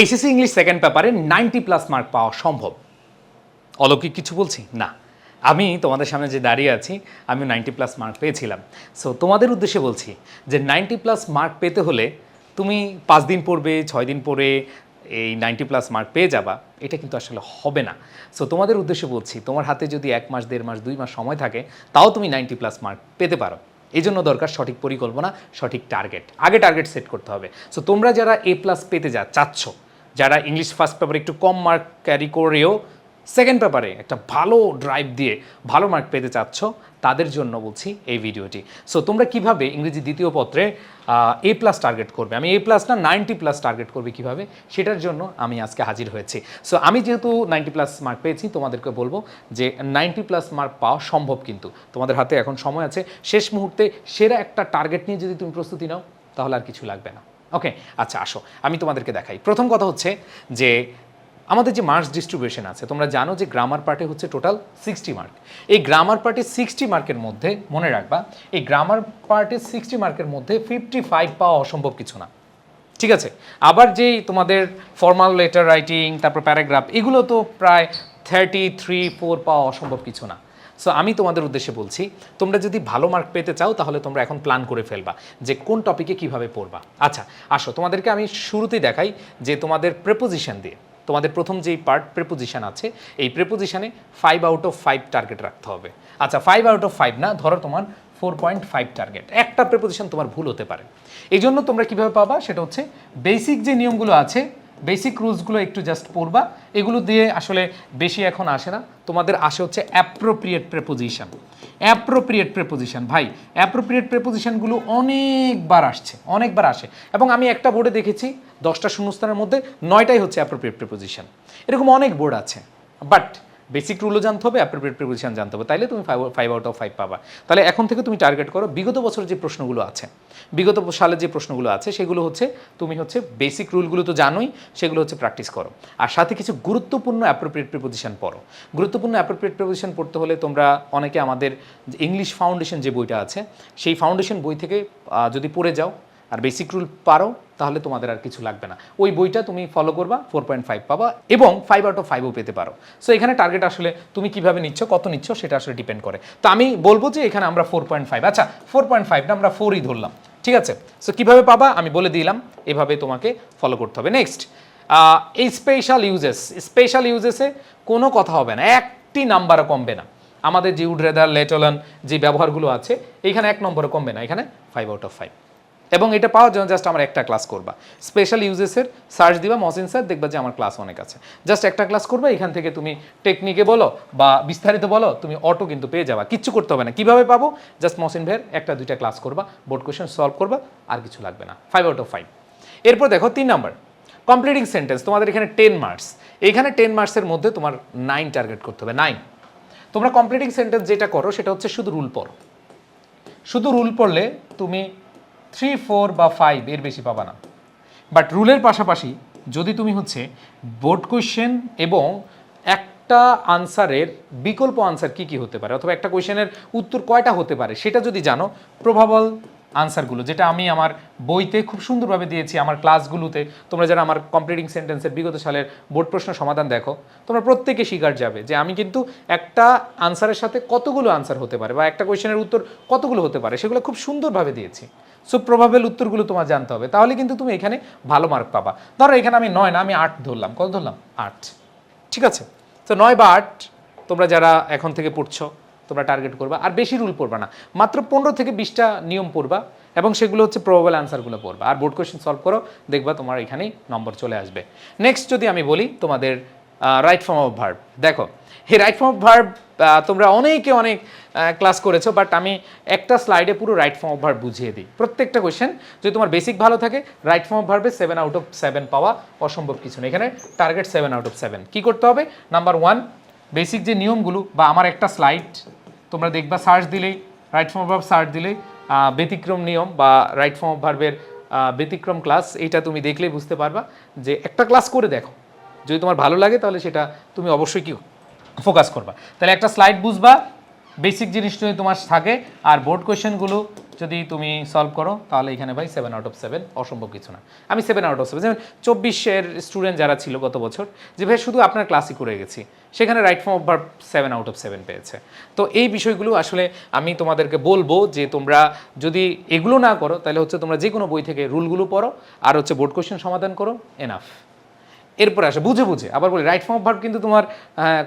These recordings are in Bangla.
এইচএসসি ইংলিশ সেকেন্ড পেপারে নাইনটি প্লাস মার্ক পাওয়া সম্ভব। অলৌকিক কিছু বলছি? না। আমি তোমাদের সামনে যে দাঁড়িয়ে আছি আমি নাইনটি প্লাস মার্ক পেয়েছিলাম। সো তোমাদের উদ্দেশ্যে বলছি যে নাইনটি প্লাস মার্ক পেতে হলে তুমি পাঁচ দিন পড়বে, ছয় দিন পরে এই নাইনটি প্লাস মার্ক পেয়ে যাবা। এটা কিন্তু আসলে হবে না। সো তোমাদের উদ্দেশ্যে বলছি, তোমার হাতে যদি এক মাস, দেড় মাস, দুই মাস সময় থাকে, তাও তুমি নাইনটি প্লাস মার্ক পেতে পারো। এই জন্য দরকার সঠিক পরিকল্পনা, সঠিক টার্গেট আগে টার্গেট সেট করতে হবে। সো তোমরা যারা এ প্লাস পেতে যা, চাচ্ছ যারা ইংলিশ ফার্স্ট পেপারে একটু কম মার্ক ক্যারি করেও সেকেন্ড পেপারে একটা ভালো ড্রাইভ দিয়ে ভালো মার্ক পেতে চাচ্ছ, তাদের জন্য বলছি এই ভিডিওটি সো তোমরা কীভাবে ইংরেজি দ্বিতীয় পত্রে এ প্লাস টার্গেট করবে? আমি এ প্লাস না নাইনটি প্লাস টার্গেট করবে কীভাবে? সেটার জন্য আমি আজকে হাজির হয়েছি। সো আমি যেহেতু নাইনটি প্লাস মার্ক পেয়েছি, তোমাদেরকে বলব যে নাইনটি প্লাস মার্ক পাওয়া সম্ভব কিন্তু। তোমাদের হাতে এখন সময় আছে। শেষ মুহূর্তে সেরা একটা টার্গেট নিয়ে যদি তুমি প্রস্তুতি নাও, তাহলে আর কিছু লাগবে না। ওকে আচ্ছা আসো। আমি তোমাদেরকে দেখাই। প্রথম কথা হচ্ছে যে আমাদের যে মার্কস ডিস্ট্রিবিউশন আছে, তোমরা জানো যে গ্রামার পার্টে হচ্ছে টোটাল সিক্সটি মার্ক এই গ্রামার পার্টে সিক্সটি মার্কের মধ্যে, মনে রাখবা, এই গ্রামার পার্টে সিক্সটি মার্কের মধ্যে ফিফটি ফাইভ পাওয়া অসম্ভব কিছু না। ঠিক আছে? আবার যেই তোমাদের ফর্মাল লেটার রাইটিং তারপর প্যারাগ্রাফ এগুলো তো প্রায় থার্টি থ্রি ফোর পাওয়া অসম্ভব কিছু না। সো আমি তোমাদের উদ্দেশ্যে বলছি, তোমরা যদি ভালো মার্ক পেতে চাও, তাহলে তোমরা এখন প্ল্যান করে ফেলবা যে কোন টপিকে কীভাবে পড়বা। আচ্ছা আসো, তোমাদেরকে আমি শুরুতেই দেখাই যে তোমাদের প্রেপোজিশন দিয়ে, তোমাদের প্রথম যেই পার্ট প্রেপোজিশন আছে, এই প্রেপোজিশনে five out of five target রাখতে হবে। আচ্ছা ফাইভ আউট অফ ফাইভ না, ধরো তোমার ফোর পয়েন্ট ফাইভ টার্গেট একটা প্রেপোজিশন তোমার ভুল হতে পারে। এই জন্য তোমরা কীভাবে পাবা, সেটা হচ্ছে বেসিক যে নিয়মগুলো আছে বেসিক রুলসগুলো একটু জাস্ট পড়বা। এগুলো দিয়ে আসলে বেশি এখন আসে না। তোমাদের আসে হচ্ছে অ্যাপ্রোপ্রিয়েট প্রেপোজিশন অ্যাপ্রোপ্রিয়েট প্রেপোজিশন ভাই অ্যাপ্রোপ্রিয়েট প্রেপোজিশনগুলো অনেকবার আসছে, অনেকবার আসে। এবং আমি একটা বোর্ডে দেখেছি, দশটা শূন্যস্থানের মধ্যে নয়টাই হচ্ছে অ্যাপ্রোপ্রিয়েট প্রেপোজিশন এরকম অনেক বোর্ড আছে। বাট বেসিক রুলও জানতে হবে অ্যাপ্রোপ্রিয়েট প্রিপোজিশন জানতে হবে। তাইলে তুমি ফাইভ আউট অফ ফাইভ পাবা। তাহলে এখন থেকে তুমি টার্গেট করো, বিগত বছরের যে প্রশ্নগুলো আছে, বিগত সালে যে প্রশ্নগুলো আছে, সেগুলো হচ্ছে, তুমি হচ্ছে বেসিক রুলগুলো তো জানোই, সেগুলো হচ্ছে প্র্যাকটিস করো। আর সাথে কিছু গুরুত্বপূর্ণ অ্যাপ্রোপ্রিয়েট প্রিপোজিশন পড়ো। গুরুত্বপূর্ণ অ্যাপ্রোপ্রিয়েট প্রিপোজিশন পড়তে হলে তোমরা অনেকে আমাদের ইংলিশ ফাউন্ডেশন যে বইটা আছে, সেই ফাউন্ডেশন বই থেকে যদি পড়ে যাও আর বেসিক রুল পারো, তাহলে তোমাদের আর কিছু লাগবে না। ওই বইটা তুমি ফলো করবা ফোর পয়েন্ট ফাইভ পাবা এবং ফাইভ আউট অফ ফাইভও পেতে পারো। সো এখানে টার্গেট আসলে তুমি কীভাবে নিচ্ছ, কত নিচ্ছ, সেটা আসলে ডিপেন্ড করে। তো আমি বলব যে, এখানে আমরা ফোর পয়েন্ট ফাইভ আচ্ছা ফোর পয়েন্ট ফাইভটা আমরা ফোরই ধরলাম, ঠিক আছে? সো কীভাবে পাবা, আমি বলে দিলাম, এভাবে তোমাকে ফলো করতে হবে। নেক্সট এই স্পেশাল ইউজেস স্পেশাল ইউজেসে কোনো কথা হবে না, একটি নাম্বারও কমবে না। আমাদের যে উডরেদার, লেটলন যে ব্যবহারগুলো আছে এইখানে এক নম্বরে কমবে না, এখানে ফাইভ আউট অফ ফাইভ এবং এটা পাওয়ার জন্য জাস্ট আমার একটা ক্লাস করবা। স্পেশাল ইউজেসের সার্চ দিবা মসিন স্যার দেখবা যে আমার ক্লাস অনেক আছে। জাস্ট একটা ক্লাস করবা, এখান থেকে তুমি টেকনিকে বলো বা বিস্তারিত বলো, তুমি অটো কিন্তু পেয়ে যাবা। কিচ্ছু করতে হবে না। কীভাবে পাবো? জাস্ট মসিন ভাইয়ের একটা, দুইটা ক্লাস করবা বোর্ড কোয়েশন সলভ করবা, আর কিছু লাগবে না। ফাইভ আউট অফ ফাইভ এরপর দেখো, তিন নাম্বার কমপ্লিটিং সেন্টেন্স তোমাদের এখানে টেন মার্কস এইখানে টেন মার্কসের মধ্যে তোমার নাইন টার্গেট করতে হবে। নাইন তোমরা কমপ্লিটিং সেন্টেন্স যেটা করো, সেটা হচ্ছে শুধু রুল পড়ো। শুধু রুল পড়লে তুমি থ্রি ফোর বা ফাইভ এর বেশি পাবা না। বাট রুলের পাশাপাশি যদি তুমি হচ্ছে বোর্ড কোয়েশ্চেন এবং একটা আনসারের বিকল্প আনসার কি কি হতে পারে? অথবা একটা কোয়েশ্চেনের উত্তর কয়টা হতে পারে? সেটা যদি জানো প্রভাবল আনসারগুলো যেটা আমি আমার বইতে খুব সুন্দরভাবে দিয়েছি, আমার ক্লাসগুলোতে তোমরা যারা আমার কমপ্লিটিং সেন্টেন্সের বিগত সালের বোর্ড প্রশ্ন সমাধান দেখো, তোমরা প্রত্যেকে শিকার যাবে যে আমি কিন্তু একটা আনসারের সাথে কতগুলো আনসার হতে পারে বা একটা কোয়েশ্চেনের উত্তর কতগুলো হতে পারে, সেগুলো খুব সুন্দরভাবে দিয়েছি। সো প্রভাবেল উত্তরগুলো তোমার জানতে হবে। তাহলে কিন্তু তুমি এখানে ভালো মার্ক পাবা। ধরো এখানে আমি নয় না, আমি আট ধরলাম। কত ধরলাম? আট। ঠিক আছে? তো নয় বা আট, তোমরা যারা এখন থেকে পড়ছো, তোমরা টার্গেট করবা। আর বেশি রুল পড়বা না। মাত্র পনেরো থেকে বিশটা নিয়ম পড়বা এবং সেগুলো হচ্ছে প্রবাবল অ্যান্সারগুলো পড়বা। আর বোর্ড কোয়েশ্চেন সলভ করো, দেখবা তোমার এখানেই নম্বর চলে আসবে। নেক্সট যদি আমি বলি তোমাদের রাইট ফর্ম অফ ভার্ব দেখো এই রাইট ফর্ম অফ ভার্ব তোমরা অনেকে অনেক ক্লাস করেছ বাট আমি একটা স্লাইডে পুরো রাইট ফর্ম অফ ভার্ব বুঝিয়ে দিই। প্রত্যেকটা কোয়েশ্চেন যদি তোমার বেসিক ভালো থাকে রাইট ফর্ম অফ ভার্বে সেভেন আউট অফ সেভেন পাওয়া অসম্ভব কিছু না এখানে target seven out of seven কী করতে হবে? নাম্বার ওয়ান বেসিক যে নিয়মগুলো বা আমার একটা স্লাইড তোমরা দেখবা সার্চ দিলেই right form of verb search দিলেই ব্যতিক্রম নিয়ম বা রাইট ফর্ম অফ ভার্বের ব্যতিক্রম ক্লাস এইটা তুমি দেখলেই বুঝতে পারবা যে একটা ক্লাস করে দেখো। যদি তোমার ভালো লাগে তাহলে সেটা তুমি অবশ্যই কি ফোকাস করবা। তাহলে একটা স্লাইড বুঝবা বেসিক জিনিস যদি তোমার থাকে, আর বোর্ড কোয়েশ্চেনগুলো যদি তুমি সলভ করো, তাহলে এখানে ভাই সেভেন আউট অফ সেভেন অসম্ভব কিছু না। আমি সেভেন আউট অফ সেভেন যেমন চব্বিশের স্টুডেন্ট যারা ছিল গত বছর, যে ভাই শুধু আপনার ক্লাসই করে গেছি, সেখানে right form of verb seven out of seven পেয়েছে। তো এই বিষয়গুলো আসলে আমি তোমাদেরকে বলব যে তোমরা যদি এগুলো না করো, তাহলে হচ্ছে তোমরা যে কোনো বই থেকে রুলগুলো পড়ো, আর হচ্ছে বোর্ড কোশ্চেন সমাধান করো এনাফ এরপরে আসে, বুঝে বুঝে। আবার বলি রাইট ফর্ম অফ ভার্ব কিন্তু তোমার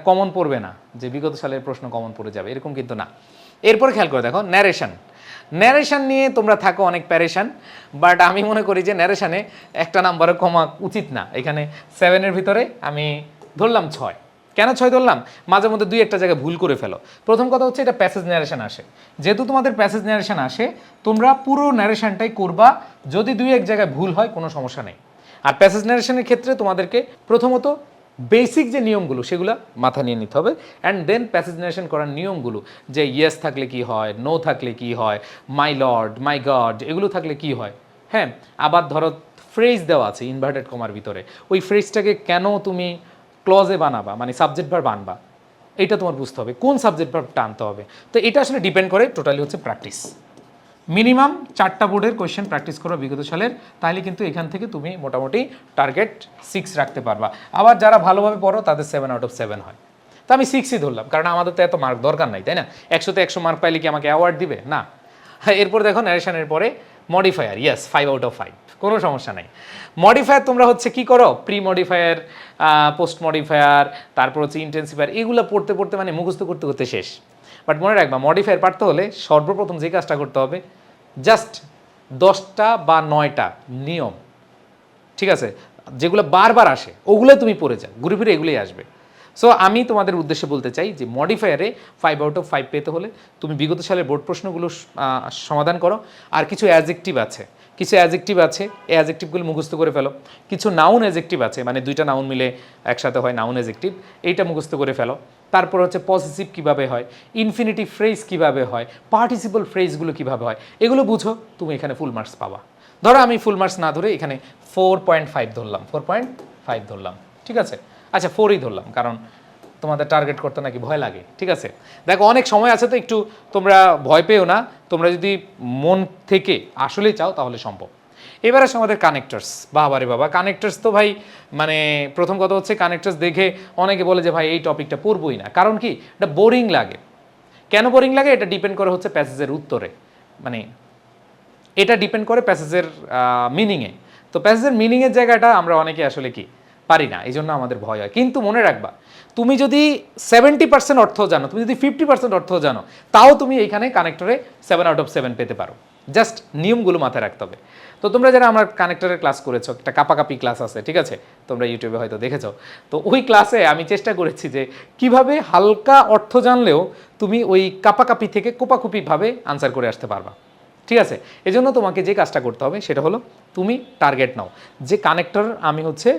কমন পড়বে না। যে বিগত সালের প্রশ্ন কমন পড়ে যাবে, এরকম কিন্তু না। এরপরে খেয়াল করে, দেখো ন্যারেশন ন্যারেশন নিয়ে তোমরা থাকো অনেক প্যারেশান বাট আমি মনে করি যে ন্যারেশানে একটা নাম্বারে কমা উচিত না। এখানে সেভেনের ভিতরে আমি ধরলাম ছয়। কেন ছয় ধরলাম? মাঝে মধ্যে দুই একটা জায়গায় ভুল করে ফেলো। প্রথম কথা হচ্ছে এটা প্যাসেজ ন্যারেশন আসে। যেহেতু তোমাদের প্যাসেজ ন্যারেশন আসে, তোমরা পুরো ন্যারেশনটাই করবা। যদি দুই এক জায়গায় ভুল হয়, কোনো সমস্যা নেই। আর প্যাসেজ ন্যারেশনের ক্ষেত্রে তোমাদেরকে প্রথমত বেসিক যে নিয়মগুলো, সেগুলো মাথা নিয়ে নিতে হবে। অ্যান্ড দেন প্যাসেজ ন্যারেশন করার নিয়মগুলো, যে ইয়েস থাকলে কি হয় নো থাকলে কি হয় মাই লর্ড মাই গড এগুলো থাকলে কি হয়? হ্যাঁ আবার ধরো ফ্রেজ দেওয়া আছে ইনভার্টেড কমার ভিতরে। ওই ফ্রেজটাকে কেন তুমি ক্লজে বানাবা? মানে সাবজেক্ট ভার বানবা এটা তোমার বুঝতে হবে। কোন সাবজেক্ট আনতে হবে? তো এটা আসলে ডিপেন্ড করে টোটালি হচ্ছে প্র্যাকটিস মিনিমাম চারটা বোর্ডের কোয়েশ্চেন প্র্যাকটিস করো বিগত সালের তাহলে কিন্তু এখান থেকে তুমি মোটামুটি টার্গেট সিক্স রাখতে পারবা। আবার যারা ভালোভাবে পড়ো, তাদের সেভেন আউট অফ সেভেন হয়। তো আমি সিক্সই ধরলাম, কারণ আমাদের তো এত মার্ক দরকার নাই, তাই না? একশোতে একশো মার্ক পাইলে কি আমাকে অ্যাওয়ার্ড দিবে? না। এরপর দেখো ন্যারেশনের পরে modifier yes five out of five কোনো সমস্যা নাই। মডিফায়ার তোমরা হচ্ছে কি করো? প্রি মডিফায়ার পোস্ট মডিফায়ার তারপর হচ্ছে ইন্টেন্সিফায়ার এগুলো পড়তে পড়তে মানে মুখস্থ করতে করতে শেষ। বাট মনে রাখবা মডিফায়ার পারতে হলে সর্বপ্রথম যে কাজটা করতে হবে জাস্ট দশটা বা নয়টা নিয়ম, ঠিক আছে? যেগুলো বারবার আসে, ওগুলো তুমি পড়ে যাও, ঘুরে ফিরে এগুলোই আসবে। সো আমি তোমাদের উদ্দেশ্যে বলতে চাই যে মডিফায়ারে ফাইভ আউট অফ ফাইভ পেতে হলে তুমি বিগত সালের বোর্ড প্রশ্নগুলো সমাধান করো। আর কিছু অ্যাজেক্টিভ আছে কিছু অ্যাজেক্টিভ আছে, এই অ্যাজেক্টিভগুলো মুখস্থ করে ফেলো। কিছু নাউন অ্যাজেক্টিভ আছে মানে দুইটা নাউন মিলে একসাথে হয় নাউন অ্যাজেক্টিভ এইটা মুখস্থ করে ফেলো। তারপর হচ্ছে পজিটিভ কীভাবে হয় ইনফিনিটিভ ফ্রেজ কীভাবে হয় পার্টিসিপল ফ্রেজগুলো কীভাবে হয়, এগুলো বুঝো, তুমি এখানে ফুল মার্কস পাবা। ধরো আমি ফুল মার্কস না ধরে এখানে ফোর পয়েন্ট ফাইভ ধরলাম ফোর পয়েন্ট ফাইভ ধরলাম, ঠিক আছে? আচ্ছা ফোরই ধরলাম, কারণ তোমাদের টার্গেট করতে নাকি ভয় লাগে, ঠিক আছে? দেখো, অনেক সময় আছে তো একটু তোমরা ভয় পেও না, তোমরা যদি মন থেকে আসলেই চাও তাহলে সম্ভব। এবার আসে আমাদের কানেক্টার্স বাবারে বাবা কানেক্টার্স তো ভাই মানে প্রথম কথা হচ্ছে কানেক্টার্স দেখে অনেকে বলে যে, ভাই, এই টপিকটা পড়বই না। কারণ কি? এটা বোরিং লাগে। কেন বোরিং লাগে? এটা ডিপেন্ড করে হচ্ছে প্যাসেজের উত্তরে। মানে এটা ডিপেন্ড করে প্যাসেজের মিনিংয়ে তো প্যাসেজের মিনিংয়ের জায়গাটা আমরা অনেকে আসলে কি? পারি না এই জন্য আমাদের ভয় হয়। কিন্তু মনে রাখবা, তুমি যদি সেভেন্টি পার্সেন্ট অর্থ জানো, তুমি যদি ফিফটি পার্সেন্ট অর্থ জানো, তাও তুমি এখানে কানেক্টরে সেভেন আউট অফ সেভেন পেতে পারো। জাস্ট নিয়মগুলো মাথায় রাখতে হবে। তো তোমরা যারা আমার কানেক্টরের ক্লাস করেছ, একটা কাপাকাপি ক্লাস আছে, ঠিক আছে? তোমরা ইউটিউবে হয়তো দেখেছ। তো ওই ক্লাসে আমি চেষ্টা করেছি যে কীভাবে হালকা অর্থ জানলেও তুমি ওই কাপাকাপি থেকে কোপাকুপিভাবে আনসার করে আসতে পারবা। ঠিক আছে? এজন্য তোমাকে যে কাজটা করতে হবে, সেটা হলো তুমি টার্গেট নাও। যে কানেক্টর আমি হচ্ছে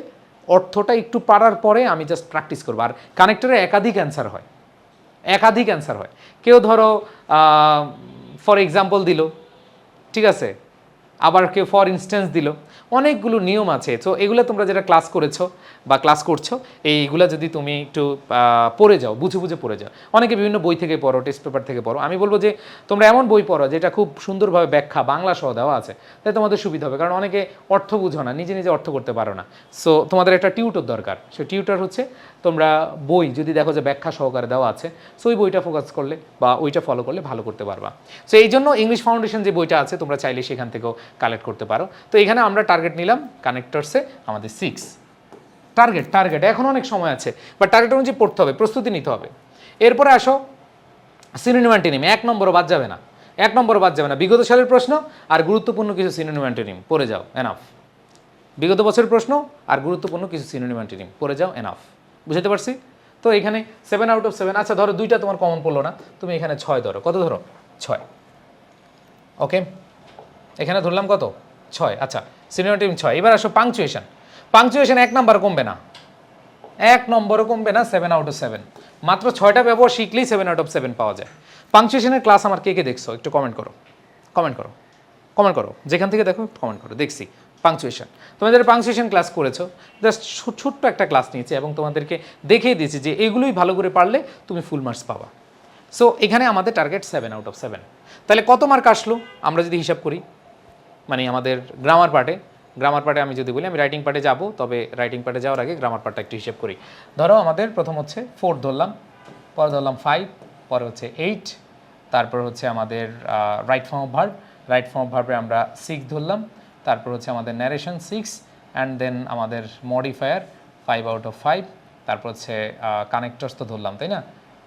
অর্থটা একটু পারার পরে আমি জাস্ট প্র্যাকটিস করব। আর কানেক্টরে একাধিক অ্যান্সার হয়। একাধিক অ্যান্সার হয়। কেউ ধরো ফর এক্সাম্পল দিল, ঠিক আছে? আবার কেউ ফর ইনস্ট্যান্স দিল। অনেকগুলো নিয়ম আছে। তো এগুলো তোমরা যেটা ক্লাস করেছ বা ক্লাস করছ, এইগুলো যদি তুমি একটু পড়ে যাও, বুঝে বুঝে পড়ে যাও। অনেকে বিভিন্ন বই থেকে পড়ো টেস্ট পেপার থেকে পড়ো। আমি বলব যে, তোমরা এমন বই পড়ো যেটা খুব সুন্দরভাবে ব্যাখ্যা, বাংলা সহ দেওয়া আছে। তাই তোমাদের সুবিধা হবে। কারণ অনেকে অর্থ বুঝো না, নিজে নিজে অর্থ করতে পারো না। সো তোমাদের একটা টিউটর দরকার। সে টিউটর হচ্ছে, তোমরা বই যদি দেখো যে ব্যাখ্যা সহকারে দেওয়া আছে সো ওই বইটা ফোকাস করলে বা ওইটা ফলো করলে ভালো করতে পারবা। সো এই জন্য ইংলিশ ফাউন্ডেশন যে বইটা আছে, তোমরা চাইলে সেখান থেকেও কালেক্ট করতে পারো। তো, এখানে আমরা টার্গেট নিলাম কানেক্টরসে আমাদের সিক্স টার্গেট টার্গেট এখন অনেক সময় আছে। বা টার্গেট অনুযায়ী পড়তে হবে, প্রস্তুতি নিতে হবে। এরপরে আসো সিনোনিম অ্যান্টিনিম এক নম্বরও বাদ যাবে না। এক নম্বর বাদ যাবে না। বিগত সালের প্রশ্ন আর গুরুত্বপূর্ণ কিছু সিনোনিম অ্যান্টিনিম পড়ে যাও এনাফ বিগত বছরের প্রশ্ন আর গুরুত্বপূর্ণ কিছু সিনোনিম অ্যান্টিনিম পড়ে যাও এনাফ বুঝতে পারছি? তো এখানে সেভেন আউট অফ সেভেন আচ্ছা ধরো দুইটা তোমার কমন পড়ল না, তুমি এখানে ছয় ধরো। কত ধরো? ছয়। ওকে এখানে ধরলাম কত? ছয়। আচ্ছা সিনিয়র টিম ছয়। এবার আসো পাংচুয়েশন পাংচুয়েশন এক নাম্বার কমবে না। এক নম্বরও কমবে না সেভেন আউট অফ সেভেন মাত্র ছয়টা ব্যবহার শিখলেই সেভেন আউট অফ সেভেন পাওয়া যায়। পাংচুয়েশনের ক্লাস আমার কে কে দেখছ? একটু কমেন্ট করো। কমেন্ট করো। কমেন্ট করো। যেখান থেকে দেখো কমেন্ট করো। দেখছি। পাংচুয়েশন তোমাদের পাংচুয়েশন ক্লাস করেছ জাস্ট ছোট্ট একটা ক্লাস নিয়েছি এবং তোমাদেরকে দেখিয়ে দিয়েছি যে এগুলোই ভালো করে পারলে তুমি ফুল মার্কস পাবা। সো এখানে আমাদের target seven out of seven তাহলে কত মার্ক আসলো? আমরা যদি হিসাব করি মানে আমাদের গ্রামার পার্টে গ্রামার পার্টে আমি যদি বলি, আমি রাইটিং পার্টে যাব, তবে রাইটিং পার্টে যাওয়ার আগে গ্রামার পার্টটা একটু হিসেব করি। ধরো আমাদের প্রথম হচ্ছে ফোর ধরলাম, পরে ধরলাম ফাইভ পরে হচ্ছে এইট তারপর হচ্ছে আমাদের right form of verb right form of ভার্বে আমরা সিক্স ধরলাম, তারপর হচ্ছে আমাদের ন্যারেশন সিক্স অ্যান্ড দেন আমাদের modifier five out of five তারপর হচ্ছে কানেক্টরস তো ধরলাম, তাই না?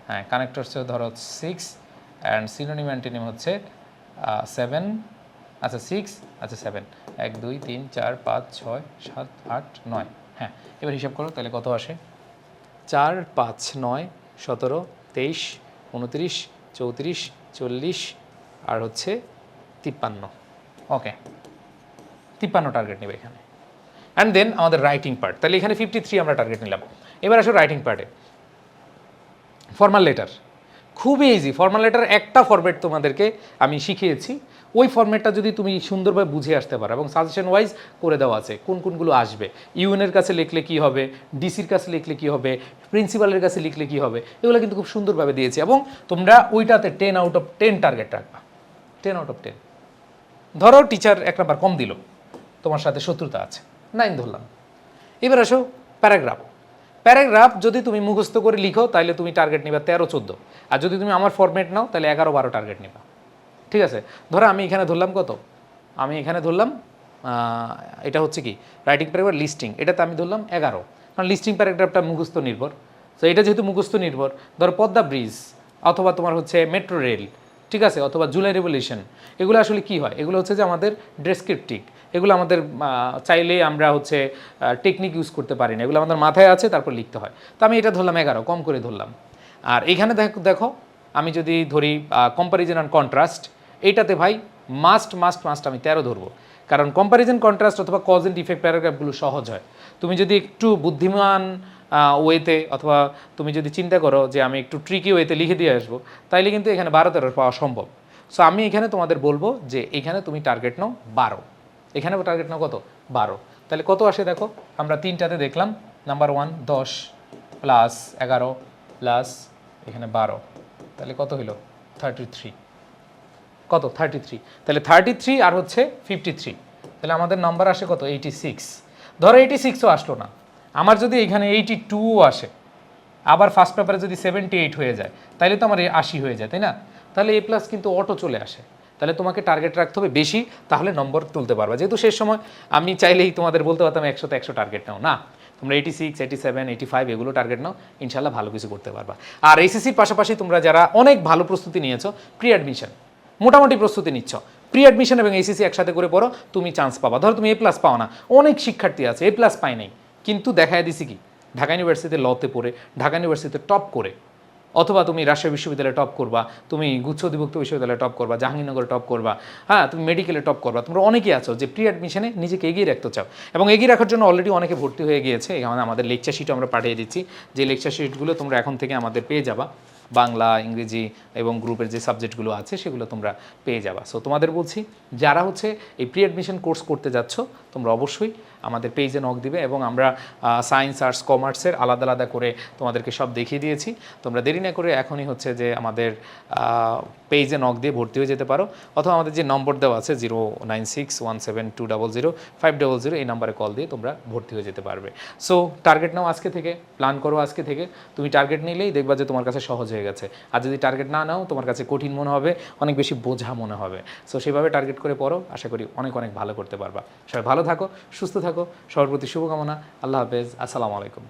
হ্যাঁ কানেক্টরসেও ধরো সিক্স অ্যান্ড সিনোনিম অ্যান্টিনিম হচ্ছে সেভেন আচ্ছা সিক্স আচ্ছা সেভেন এক দুই তিন চার পাঁচ ছয় সাত আট নয়। হ্যাঁ এবার হিসাব করো তাহলে কত আসে? চার পাঁচ নয় সতেরো তেইশ উনত্রিশ চৌত্রিশ চল্লিশ আর হচ্ছে তিপ্পান্ন। ওকে তিপ্পান্ন টার্গেট নেবে এখানে। অ্যান্ড দেন আমাদের রাইটিং পার্ট তাহলে এখানে ফিফটি থ্রি আমরা টার্গেট নিলাম। এবার আসো রাইটিং পার্টে ফর্মাল লেটার খুবই ইজি ফর্মাল লেটার একটা ফরম্যাট তোমাদেরকে আমি শিখিয়েছি। ওই ফর্মেটটা যদি তুমি সুন্দরভাবে বুঝে আসতে পারো এবং সাজেশন ওয়াইজ করে দেওয়া আছে, কোন কোনগুলো আসবে? ইউএনের কাছে লিখলে কি হবে? ডিসির কাছে লিখলে কি হবে? প্রিন্সিপালের কাছে লিখলে কি হবে? এগুলো কিন্তু খুব সুন্দরভাবে দিয়েছে এবং তোমরা ওইটাতে ten out of ten target রাখবা। টেন আউট অফ টেন ধরো টিচার এক নাম্বার কম দিল। তোমার সাথে শত্রুতা আছে। নাইন ধরলাম। এবার আসো প্যারাগ্রাফ প্যারাগ্রাফ যদি তুমি মুখস্থ করে লিখো, তাহলে তুমি টার্গেট নিবা তেরো, চোদ্দ। আর যদি তুমি আমার ফর্মেট নাও, তাহলে এগারো, বারো টার্গেট নিবা। ঠিক আছে? ধরো আমি এখানে ধরলাম কত? আমি এখানে ধরলাম এটা হচ্ছে কি? রাইটিং প্যারাগ্রাফ লিস্টিং এটাতে আমি ধরলাম এগারো। কারণ লিস্টিং প্যারাগ্রাফটা মুখস্থ নির্ভর। তো এটা যেহেতু মুখস্থ নির্ভর, ধরো পদ্মা ব্রিজ অথবা তোমার হচ্ছে মেট্রো রেল ঠিক আছে? অথবা জুলাই রেভলিউশন এগুলো আসলে কি হয়? এগুলো হচ্ছে যে আমাদের ডেসক্রিপটিভ এগুলো আমাদের চাইলেই আমরা হচ্ছে টেকনিক ইউজ করতে পারি না। এগুলো আমাদের মাথায় আছে, তারপর লিখতে হয়। তো আমি এটা ধরলাম এগারো, কম করে ধরলাম। আর এখানে দেখো দেখো, আমি যদি ধরি কম্পারিজন অ্যান্ড কন্ট্রাস্ট এইটাতে ভাই মাস্ট মাস্ট মাস্ট আমি তেরো ধরবো। কারণ কম্পারিজন কন্ট্রাস্ট অথবা কজ এন্ড ইফেক্ট প্যারাগ্রাফগুলো সহজ হয়। তুমি যদি একটু বুদ্ধিমান ওয়েতে অথবা তুমি যদি চিন্তা করো যে আমি একটু ট্রিকি ওয়েতে লিখে দিয়ে আসব, তাইলে কিন্তু এখানে বারো তেরো পাওয়া সম্ভব। সো আমি এখানে তোমাদের বলব যে এখানে তুমি টার্গেট নাও বারো। এখানে টার্গেট নাও কত? বারো। তাহলে কত আসে দেখো? আমরা তিনটাতে দেখলাম। নাম্বার ওয়ান দশ প্লাস এগারো প্লাস এখানে বারো। তাহলে কত হলো থার্টি থ্রি কত? থার্টি থ্রি তাহলে থার্টি থ্রি আর হচ্ছে ফিফটি থ্রি তাহলে আমাদের নাম্বার আসে কত? এইটি সিক্স ধরো এইটি সিক্সও আসলো না। আমার যদি এখানে এইটি টুও আসে, আবার ফার্স্ট পেপারে যদি সেভেন্টি এইট হয়ে যায়, তাহলে তো আমার আশি হয়ে যায়, তাই না? তাহলে এ প্লাস কিন্তু অটো চলে আসে। তাহলে তোমাকে টার্গেট রাখতে হবে বেশি, তাহলে নম্বর তুলতে পারবা। যেহেতু শেষ সময়, আমি চাইলেই তোমাদের বলতে পারতাম একশোতে একশো টার্গেট নাও। না, তোমরা eighty six eighty seven eighty five এগুলো টার্গেট নাও ইনশাল্লাহ ভালো কিছু করতে পারবা। আর এসএসসির পাশাপাশি তোমরা যারা অনেক ভালো প্রস্তুতি নিয়েছো প্রি অ্যাডমিশন মোটামুটি প্রস্তুতি নিচ্ছ। প্রি অ্যাডমিশন এবং এসিসি একসাথে করে পড়ো, তুমি চান্স পাবা। ধরো তুমি এ প্লাস পাও না। অনেক শিক্ষার্থী আছে এ প্লাস পায় নাই। কিন্তু দেখায় দিছি কি? ঢাকা ইউনিভার্সিটিতে লতে পড়ে, ঢাকা ইউনিভার্সিটিতে টপ করে। অথবা তুমি রাজশাহী বিশ্ববিদ্যালয়ে টপ করবা, তুমি গুচ্ছ অধিভুক্ত বিশ্ববিদ্যালয়ে টপ করবা, জাহাঙ্গীরনগরে টপ করবা হ্যাঁ তুমি মেডিকেলে টপ করবা। তোমরা অনেকেই আছো যে প্রি অ্যাডমিশনে নিজেকে এগিয়ে রাখতে চাও। এবং এগিয়ে রাখার জন্য অলরেডি অনেকে ভর্তি হয়ে গিয়েছে। এখানে আমাদের লেকচার শিটও আমরা পাঠিয়ে দিচ্ছি। যে লেকচার শিটগুলো তোমরা এখন থেকে আমাদের পেয়ে যাবা। বাংলা, ইংরেজি এবং গ্রুপের যে সাবজেক্টগুলো আছে সেগুলো তোমরা পেয়ে যাবা। সো তোমাদের বলছি, যারা হচ্ছে এই প্রি অ্যাডমিশন কোর্স করতে যাচ্ছ, তোমরা অবশ্যই আমাদের পেজে নক দিবে এবং আমরা সায়েন্স আর্টস কমার্সের আলাদা আলাদা করে তোমাদেরকে সব দেখিয়ে দিয়েছি। তোমরা দেরি না করে এখনই হচ্ছে যে আমাদের পেজে নক দিয়ে ভর্তি হয়ে যেতে পারো। অথবা আমাদের যে নম্বর দেওয়া আছে zero nine six one seven two double zero five double zero এই নাম্বারে কল দিয়ে তোমরা ভর্তি হয়ে যেতে পারবে। সো টার্গেট নাও আজকে থেকে প্ল্যান করো আজকে থেকে। তুমি টার্গেট নিলেই দেখবা যে তোমার কাছে সহজ হয়ে গেছে। আর যদি টার্গেট না নাও, তোমার কাছে কঠিন মনে হবে, অনেক বেশি বোঝা মনে হবে। সো সেভাবে টার্গেট করে পড়ো। আশা করি অনেক অনেক ভালো করতে পারবা। সবাই ভালো থাকো, সুস্থ থাকো, সবার প্রতি শুভকামনা। আল্লাহ হাফেজ। আসসালামু আলাইকুম।